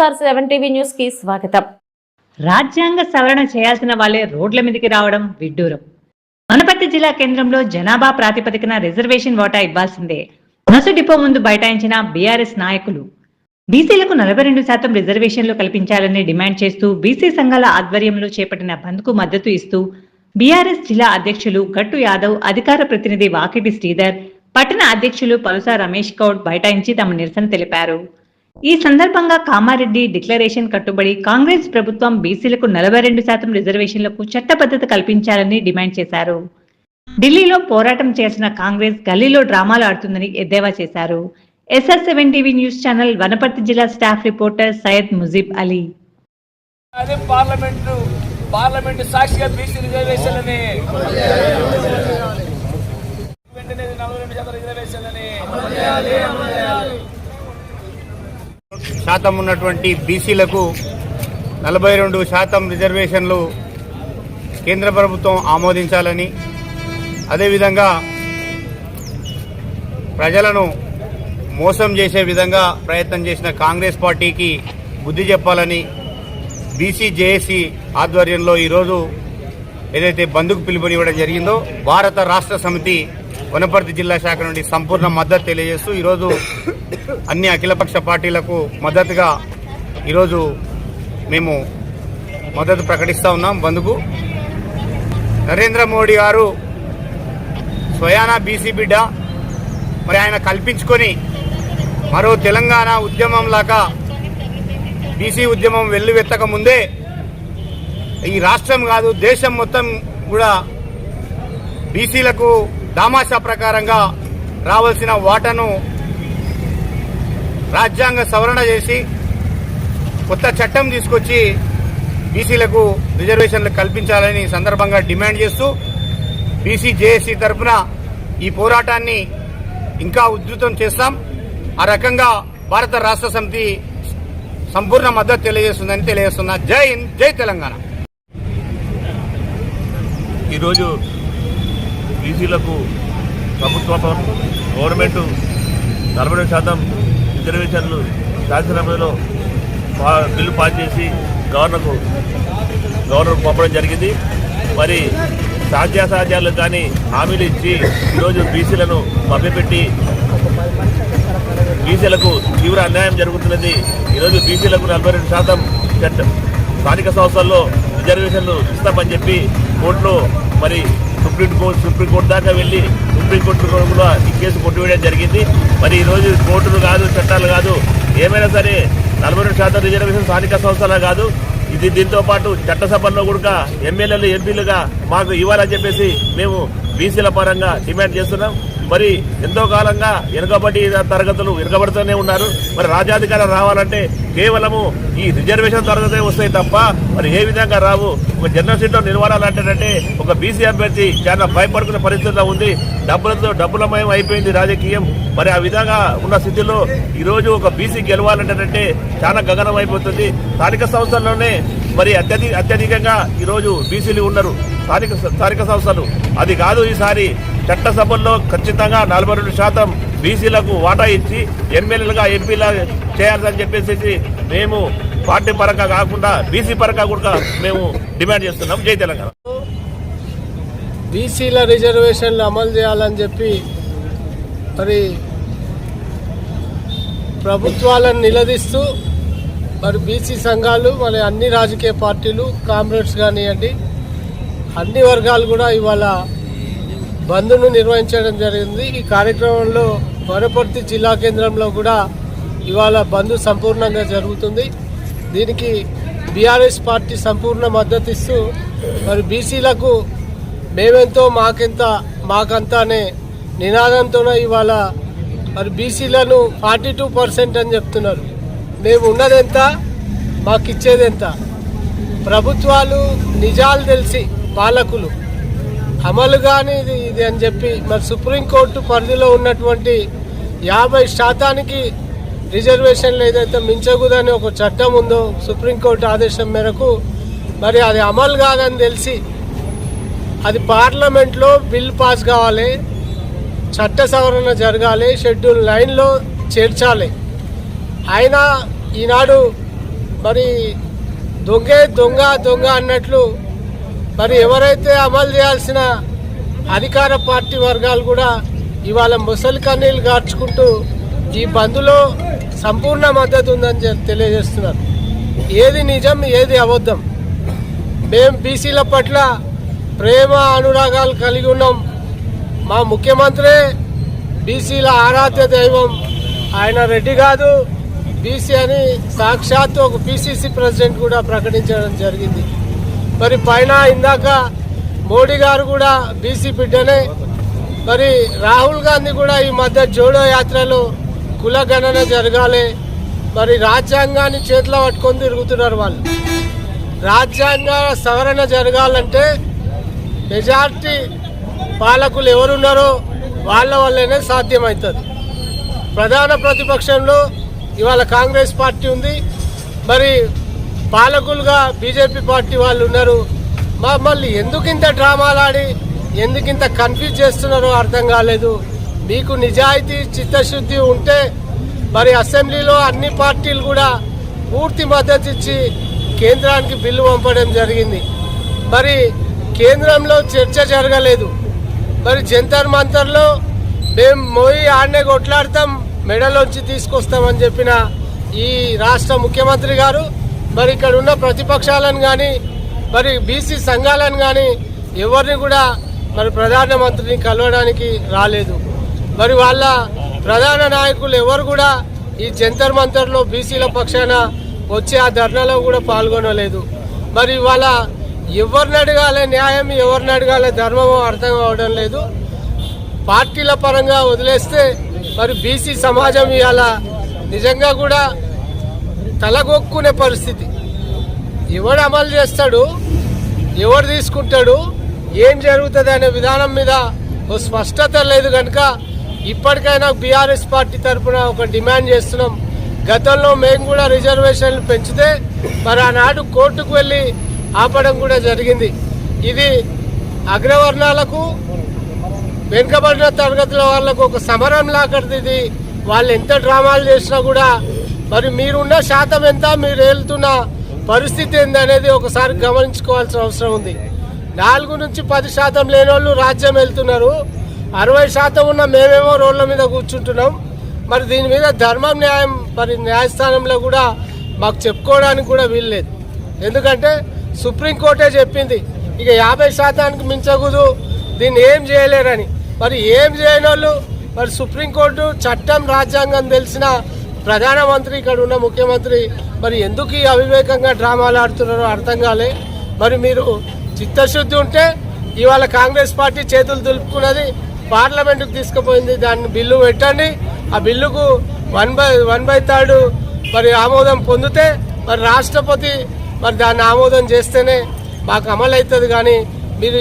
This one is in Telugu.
ఎస్ఆర్ సెవెన్ టీవీ న్యూస్కి స్వాగతం. రాజ్యాంగ సవరణ చేయాల్సిన వాళ్ళే రోడ్ల మీదకి రావడం విడ్డూరం. వనపర్తి జిల్లా కేంద్రంలో జనాభా ప్రాతిపదికన రిజర్వేషన్ వాటా ఇవ్వాల్సిందే. బస్సు డిపో ముందు బైఠాయించిన బీఆర్ఎస్ నాయకులు బీసీలకు నలభై రెండు శాతం రిజర్వేషన్లు కల్పించాలని డిమాండ్ చేస్తూ బీసీ సంఘాల ఆధ్వర్యంలో చేపట్టిన బంద్కు మద్దతు ఇస్తూ బీఆర్ఎస్ జిల్లా అధ్యక్షులు గట్టు యాదవ్ అధికార ప్రతినిధి వాకిటి శ్రీధర్ పట్టణ అధ్యక్షులు పలుసా రమేష్ గౌడ్ బైఠాయించి తమ నిరసన తెలిపారు. ఈ సందర్భంగా కామారెడ్డి డిక్లరేషన్ కట్టుబడి కాంగ్రెస్ ప్రభుత్వం బీసీలకు నలభై రెండు శాతం రిజర్వేషన్లకు చట్టబద్ధత కల్పించాలని డిమాండ్ చేశారు. ఢిల్లీలో పోరాటం చేసిన కాంగ్రెస్ గల్లీలో డ్రామాలు ఆడుతుందని ఎద్దేవా చేశారు. SR seven TV news channel Wanaparthy జిల్లా staff reporter Syed Mujeeb Ali. Parliament parliament సాక్షిగా బీసీ రిజర్వేషన్లని వెంటనే నలభై రెండు శాతం రిజర్వేషన్లని శాతం ఉన్నటువంటి బీసీలకు నలభై రెండు శాతం రిజర్వేషన్లు కేంద్ర ప్రభుత్వం ఆమోదించాలని అదేవిధంగా ప్రజలను మోసం చేసే విధంగా ప్రయత్నం చేసిన కాంగ్రెస్ పార్టీకి బుద్ధి చెప్పాలని బీసీ జేఏసీ ఆధ్వర్యంలో ఈరోజు ఏదైతే బంధుకు పిలుపునివ్వడం జరిగిందో భారత రాష్ట్ర సమితి వనపర్తి జిల్లా శాఖ నుండి సంపూర్ణ మద్దతు తెలియజేస్తూ ఈరోజు అన్ని అఖిలపక్ష పార్టీలకు మద్దతుగా ఈరోజు మేము మద్దతు ప్రకటిస్తూ ఉన్నాం. బంధుకు నరేంద్ర మోడీ గారు స్వయానా బీసీ బిడ్డ. మరి ఆయన కల్పించుకొని మరో తెలంగాణ ఉద్యమం లాగా బీసీ ఉద్యమం వెల్లువెత్తక ముందే ఈ రాష్ట్రం కాదు దేశం మొత్తం కూడా బీసీలకు దామాషా ప్రకారంగా రావాల్సిన వాటాను రాజ్యాంగ సవరణ చేసి కొత్త చట్టం తీసుకొచ్చి బీసీలకు రిజర్వేషన్లు కల్పించాలని సందర్భంగా డిమాండ్ చేస్తూ బీసీ జేఏసీ తరఫున ఈ పోరాటాన్ని ఇంకా ఉధృతం చేస్తాం. ఆ రకంగా భారత రాష్ట్ర సమితి సంపూర్ణ మద్దతు తెలియజేస్తుందని తెలియజేస్తున్నా. జై హింద్ జై తెలంగాణ. ఈరోజు బీసీలకు ప్రభుత్వం గవర్నమెంట్ నలభై రెండు శాతం రిజర్వేషన్లు శాసనసభలో పా- బిల్లు పాస్ చేసి గవర్నర్కు గవర్నర్ పంపడం జరిగింది. మరి సాధ్యాసాధ్యాలు కానీ హామీలు ఇచ్చి ఈరోజు బీసీలను మభ్యపెట్టి బీసీలకు తీవ్ర అన్యాయం జరుగుతున్నది. ఈరోజు బీసీలకు నలభై రెండు శాతం స్థానిక సంస్థల్లో రిజర్వేషన్లు ఇస్తామని చెప్పి కోర్టులో మరి సుప్రీం కోర్టు సుప్రీంకోర్టు దాకా వెళ్ళి సుప్రీంకోర్టు కూడా ఈ కేసు కొట్టివేయడం జరిగింది. మరి ఈరోజు కోర్టులు కాదు చట్టాలు కాదు ఏమైనా సరే నలభై రెండు శాతం రిజర్వేషన్ స్థానిక సంస్థలా కాదు. ఇది దీంతో పాటు చట్టసభల్లో కూడా ఎమ్మెల్యేలు ఎంపీలుగా మాకు ఇవ్వాలని చెప్పేసి మేము బీసీల పరంగా డిమాండ్ చేస్తున్నాం. మరి ఎంతో కాలంగా వెనుకబడి తరగతులు వెనుకబడుతూనే ఉన్నారు. మరి రాజ్యాధికారం రావాలంటే కేవలము ఈ రిజర్వేషన్ తరగతే వస్తాయి తప్ప మరి ఏ విధంగా రావు? ఒక జనరల్ సీట్లో నిలవాలంటే ఒక బీసీ అభ్యర్థి చాలా భయపడుకునే పరిస్థితిలో ఉంది. డబ్బులతో డబ్బులమయం అయిపోయింది రాజకీయం. మరి ఆ విధంగా ఉన్న స్థితిలో ఈరోజు ఒక బీసీ గెలవాలంటే చాలా గగనం అయిపోతుంది స్థానిక సంస్థల్లోనే మరి అత్యధిక అత్యధికంగా ఈరోజు బీసీలు ఉన్నారు. స్థానిక స్థానిక సంస్థలు. అది కాదు ఈసారి చట్టసభల్లో ఖచ్చితంగా నలభై రెండు శాతం బీసీలకు వాటా ఇచ్చి ఎమ్మెల్యేలుగా ఎంపీలా చేయాలని చెప్పేసి మేము పార్టీ పరంగా కాకుండా బీసీ పరంగా కూడా మేము డిమాండ్ చేస్తున్నాం. జై తెలంగాణ. బీసీల రిజర్వేషన్లు అమలు చేయాలని చెప్పి మరి ప్రభుత్వాలను నిలదీస్తూ మరి బీసీ సంఘాలు మరి అన్ని రాజకీయ పార్టీలు కామ్రేడ్స్ కానివ్వండి అన్ని వర్గాలు కూడా ఇవాళ బంద్ను నిర్వహించడం జరిగింది. ఈ కార్యక్రమంలో వనపర్తి జిల్లా కేంద్రంలో కూడా ఇవాళ బంద్ సంపూర్ణంగా జరుగుతుంది. దీనికి బీఆర్ఎస్ పార్టీ సంపూర్ణ మద్దతు ఇస్తూ మరి బీసీలకు మేమెంతో మాకెంత మాకంత అనే నినాదంతోనే ఇవాళ మరి బీసీలను ఫార్టీ టూ పర్సెంట్ అని చెప్తున్నారు. మేము ఉన్నదెంత? మాకు ఇచ్చేదెంత ప్రభుత్వాలు నిజాలు తెలిసి పాలకులు అమలు కానీ ఇది ఇది అని చెప్పి మరి సుప్రీంకోర్టు పరిధిలో ఉన్నటువంటి యాభై శాతానికి రిజర్వేషన్లు ఏదైతే మించకూడదని ఒక చట్టం ఉందో సుప్రీంకోర్టు ఆదేశం మేరకు మరి అది అమలు కాదని తెలిసి అది పార్లమెంట్లో బిల్ పాస్ కావాలి చట్ట సవరణ జరగాలి షెడ్యూల్ నైన్లో చేర్చాలి. అయినా ఈనాడు మరి దొంగే దొంగ దొంగ అన్నట్లు మరి ఎవరైతే అమలు చేయాల్సిన అధికార పార్టీ వర్గాలు కూడా ఇవాళ ముసలి కన్నీళ్ళు గార్చుకుంటూ ఈ బంద్లో సంపూర్ణ మద్దతు ఉందని తెలియజేస్తున్నారు. ఏది నిజం ఏది అబద్ధం? మేము బీసీల పట్ల ప్రేమ అనురాగాలు కలిగి ఉన్నాం. మా ముఖ్యమంత్రి బీసీల ఆరాధ్య దైవం. ఆయన రెడ్డి కాదు బీసీ అని సాక్షాత్తు ఒక పిసిసి ప్రెసిడెంట్ కూడా ప్రకటించడం జరిగింది. మరి పైన ఇందాక మోడీ గారు కూడా బీసీ బిడ్డనే మరి రాహుల్ గాంధీ కూడా ఈ మధ్య జోడో యాత్రలో కులగణన జరగాలి. మరి రాజ్యాంగాన్ని చేతిలో పట్టుకొని తిరుగుతున్నారు వాళ్ళు. రాజ్యాంగ సవరణ జరగాలంటే మెజార్టీ పాలకులు ఎవరున్నారో వాళ్ళ వల్లనే సాధ్యమవుతుంది. ప్రధాన ప్రతిపక్షంలో ఇవాళ కాంగ్రెస్ పార్టీ ఉంది. మరి పాలకులుగా బీజేపీ పార్టీ వాళ్ళు ఉన్నారు. మమ్మల్ని ఎందుకు ఇంత డ్రామాలు ఆడి కన్ఫ్యూజ్ చేస్తున్నారో అర్థం కాలేదు. మీకు నిజాయితీ చిత్తశుద్ధి ఉంటే మరి అసెంబ్లీలో అన్ని పార్టీలు కూడా పూర్తి మద్దతు ఇచ్చి కేంద్రానికి బిల్లు పంపడం జరిగింది. మరి కేంద్రంలో చర్చ జరగలేదు. మరి జంతర్ మంతర్లో మేము మోయి ఆడనే కొట్లాడతాం. మెడలోంచి తీసుకొస్తామని చెప్పిన ఈ రాష్ట్ర ముఖ్యమంత్రి గారు మరి ఇక్కడ ఉన్న ప్రతిపక్షాలను కానీ మరి బీసీ సంఘాలను కానీ ఎవరిని కూడా మరి ప్రధానమంత్రిని కలవడానికి రాలేదు. మరి వాళ్ళ ప్రధాన నాయకులు ఎవరు కూడా ఈ జంతర్ మంతర్లో బీసీల పక్షాన వచ్చి ఆ ధర్నాలో కూడా పాల్గొనలేదు. మరి వాళ్ళ ఎవరిని అడగాలి న్యాయం ఎవరిని అడగాలి ధర్మము అర్థం కావడం లేదు. పార్టీల పరంగా వదిలేస్తే మరి బీసీ సమాజం ఇవాళ నిజంగా కూడా తలగొక్కునే పరిస్థితి. ఎవడు అమలు చేస్తాడు ఎవడు తీసుకుంటాడు ఏం జరుగుతుంది అనే విధానం మీద ఓ స్పష్టత లేదు కనుక ఇప్పటికైనా బీఆర్ఎస్ పార్టీ తరఫున ఒక డిమాండ్ చేస్తున్నాం. గతంలో మేము కూడా రిజర్వేషన్లు పెంచితే మరి ఆనాడు కోర్టుకు వెళ్ళి ఆపడం కూడా జరిగింది. ఇది అగ్రవర్ణాలకు వెనుకబడిన తరగతుల వాళ్ళకు ఒక సమరం లాకటిది వాళ్ళు ఎంత డ్రామాలు చేసినా కూడా మరి మీరున్న శాతం ఎంత మీరు వెళ్తున్న పరిస్థితి ఏందనేది ఒకసారి గమనించుకోవాల్సిన అవసరం ఉంది. నాలుగు నుంచి పది శాతం లేని వాళ్ళు రాజ్యం వెళ్తున్నారు అరవై శాతం ఉన్న మేమేమో రోడ్ల మీద కూర్చుంటున్నాం. మరి దీని మీద ధర్మం న్యాయం మరి న్యాయస్థానంలో కూడా మాకు చెప్పుకోవడానికి కూడా వీల్లేదు. ఎందుకంటే సుప్రీంకోర్టే చెప్పింది ఇక యాభై శాతానికి మించకూడదు దీన్ని ఏం చేయలేరని. మరి ఏం చేయని వాళ్ళు మరి సుప్రీంకోర్టు చట్టం రాజ్యాంగం తెలిసిన ప్రధానమంత్రి ఇక్కడ ఉన్న ముఖ్యమంత్రి మరి ఎందుకు ఈ అవివేకంగా డ్రామాలు ఆడుతున్నారో అర్థం కాలే. మరి మీరు చిత్తశుద్ధి ఉంటే ఇవాళ కాంగ్రెస్ పార్టీ చేతులు దులుపుకున్నది పార్లమెంటుకు తీసుకుపోయింది. దాన్ని బిల్లు పెట్టండి. ఆ బిల్లుకు one by one by third మరి ఆమోదం పొందితే మరి రాష్ట్రపతి మరి దాన్ని ఆమోదం చేస్తేనే మాకు అమలు అవుతుంది కానీ మీరు